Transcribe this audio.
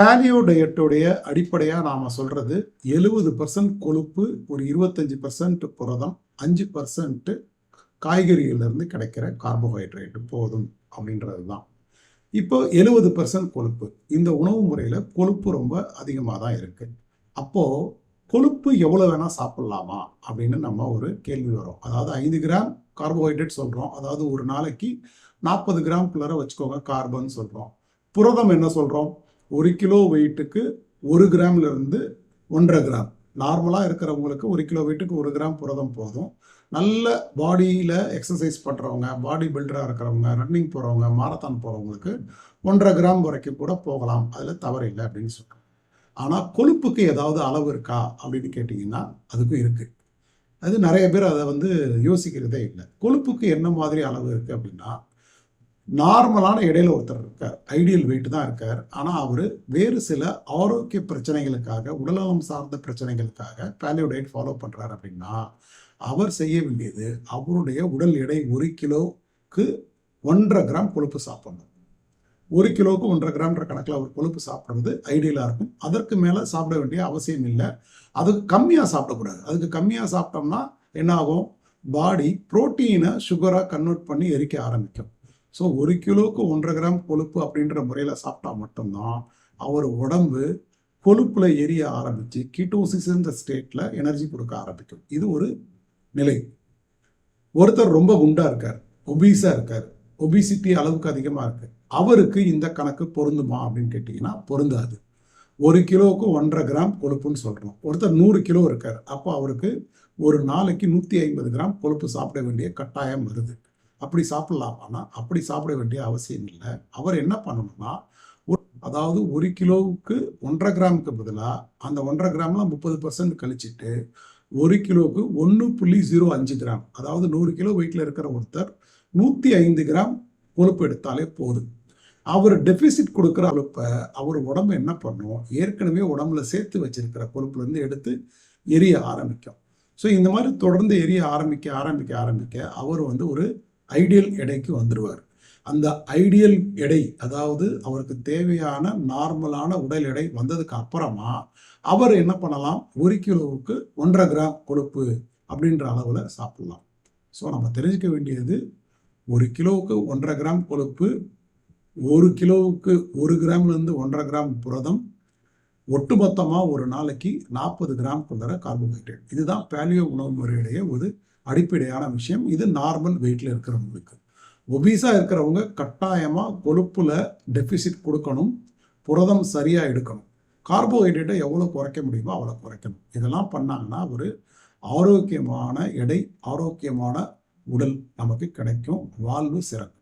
Paleo டயட்டுடைய அடிப்படையாக நாம் சொல்கிறது எழுபது பர்சன்ட் கொழுப்பு ஒரு இருபத்தஞ்சி பர்சன்ட் புரதம் அஞ்சு பர்சன்ட்டு காய்கறிகளிலிருந்து கிடைக்கிற கார்போஹைட்ரேட் போதும் அப்படின்றது தான் இப்போ எழுபது பர்சன்ட் கொழுப்பு. இந்த உணவு முறையில் கொழுப்பு ரொம்ப அதிகமாக தான் இருக்குது அப்போது கொழுப்பு எவ்வளோ வேணால் சாப்பிட்லாமா அப்படின்னு நம்ம ஒரு கேள்வி வரும். அதாவது ஐந்து கிராம் கார்போஹைட்ரேட் சொல்கிறோம் அதாவது ஒரு நாளைக்கு நாற்பது கிராம் குள்ளார வச்சுக்கோங்க கார்பன் சொல்கிறோம் புரதம் என்ன சொல்கிறோம் ஒரு கிலோ வெயிட்டுக்கு ஒரு கிராம்லேருந்து ஒன்றரை கிராம். நார்மலாக இருக்கிறவங்களுக்கு ஒரு கிலோ வெயிட்டுக்கு ஒரு கிராம் புரதம் போதும். நல்ல பாடியில் எக்ஸசைஸ் பண்ணுறவங்க பாடி பில்டராக இருக்கிறவங்க ரன்னிங் போகிறவங்க மாரத்தான் போகிறவங்களுக்கு ஒன்றரை கிராம் வரைக்கும் கூட போகலாம். அதில் தவறில்லை அப்படின்னு சொல்கிறோம் ஆனால் கொழுப்புக்கு ஏதாவது அளவு இருக்கா அப்படின்னு கேட்டிங்கன்னா அதுக்கும் இருக்குது அது நிறைய பேர் அதை வந்து யோசிக்கிறதே இல்லை. கொழுப்புக்கு என்ன மாதிரி அளவு இருக்குது அப்படின்னா நார்மலான இடையில ஒருத்தர் இருக்கார். ஐடியல் வெயிட் தான் இருக்கார். ஆனால் அவர் வேறு சில ஆரோக்கிய பிரச்சனைகளுக்காக உடல்நலம் சார்ந்த பிரச்சனைகளுக்காக பேலியோ டயட் ஃபாலோ பண்ணுறாரு அப்படின்னா அவர் செய்ய வேண்டியது அவருடைய உடல் எடை ஒரு கிலோவுக்கு ஒன்றரை கிராம் கொழுப்பு சாப்பிடணும். ஒரு கிலோவுக்கு ஒன்றரை கிராம்ன்ற கணக்கில் அவர் கொழுப்பு சாப்பிட்றது ஐடியலாக இருக்கும். அதற்கு மேலே சாப்பிட வேண்டிய அவசியம் இல்லை. அதுக்கு கம்மியாக சாப்பிடக்கூடாது. அதுக்கு கம்மியாக சாப்பிட்டோம்னா என்ன ஆகும் பாடி புரோட்டீனை சுகராக கன்வெர்ட் பண்ணி எரிக்க ஆரம்பிக்கும். ஸோ ஒரு கிலோவுக்கு ஒன்றரை கிராம் கொழுப்பு அப்படின்ற முறையில் சாப்பிட்டா மட்டும்தான் அவர் உடம்பு கொழுப்பில் எரிய ஆரம்பித்து கீட்டோசிஸ்ன்ற ஸ்டேட்டில் எனர்ஜி கொடுக்க ஆரம்பிக்கும். இது ஒரு நிலை. ஒருத்தர் ரொம்ப குண்டாக இருக்கார் ஒபீஸாக இருக்கார் ஒபிசிட்டி அளவுக்கு அதிகமாக இருக்கு. அவருக்கு இந்த கணக்கு பொருந்துமா அப்படின்னு கேட்டிங்கன்னா பொருந்தாது. ஒரு கிலோவுக்கு ஒன்றரை கிராம் கொழுப்புன்னு சொல்கிறோம் ஒருத்தர் நூறு கிலோ இருக்கார் அப்போ அவருக்கு ஒரு நாளைக்கு நூற்றி ஐம்பது கிராம் கொழுப்பு சாப்பிட வேண்டிய கட்டாயம் வருது. அப்படி சாப்பிடலாமான்னா அப்படி சாப்பிட வேண்டிய அவசியம் இல்லை. அவர் என்ன பண்ணணும்னா அதாவது ஒரு கிலோவுக்கு ஒன்றரை கிராமுக்கு பதிலாக அந்த ஒன்றரை கிராம்லாம் முப்பது பர்சன்ட் கழிச்சிட்டு ஒரு கிலோவுக்கு ஒன்று புள்ளி ஜீரோ அஞ்சு கிராம் அதாவது நூறு கிலோ வெயிட்டில் இருக்கிற ஒருத்தர் நூற்றி ஐந்து கிராம் கொழுப்பு எடுத்தாலே போதும். அவர் டெபிசிட் கொடுக்குற கொழுப்பை அவர் உடம்பு என்ன பண்ணும்? ஏற்கனவே உடம்புல சேர்த்து வச்சிருக்கிற கொழுப்புலேருந்து எடுத்து எரிய ஆரம்பிக்கும். ஸோ இந்த மாதிரி தொடர்ந்து எரிய ஆரம்பிக்க ஆரம்பிக்க ஆரம்பிக்க அவர் வந்து ஒரு ஐடியல் எடைக்கு வந்துடுவார் அந்த ஐடியல் எடை அதாவது அவருக்கு தேவையான நார்மலான உடல் எடை வந்ததுக்கு அப்புறமா அவர் என்ன பண்ணலாம்? ஒரு கிலோவுக்கு ஒன்றரை கிராம் கொழுப்பு அப்படின்ற அளவில் சாப்பிடலாம். ஸோ நம்ம தெரிஞ்சுக்க வேண்டியது ஒரு கிலோவுக்கு ஒன்றரை கிராம் கொழுப்பு ஒரு கிலோவுக்கு ஒரு கிராம்லேருந்து ஒன்றரை கிராம் புரதம் ஒட்டுமொத்தமாக ஒரு நாளைக்கு நாற்பது கிராம் கொண்ட கார்போஹைட்ரேட் இதுதான் பேலியோ உணவு முறையுடைய ஒரு அடிப்படையான விஷயம். இது நார்மல் வெயிட்டில் இருக்கிறவங்களுக்கு. ஒபீஸாக இருக்கிறவங்க கட்டாயமாக கொழுப்புல டெபிசிட் கொடுக்கணும். புரதம் சரியாக எடுக்கணும். கார்போஹைட்ரேட்டை எவ்வளோ குறைக்க முடியுமோ அவ்வளோ குறைக்கணும். இதெல்லாம் பண்ணாங்கன்னா ஒரு ஆரோக்கியமான எடை ஆரோக்கியமான உடல் நமக்கு கிடைக்கும். வாழ்வு சிறக்கும்.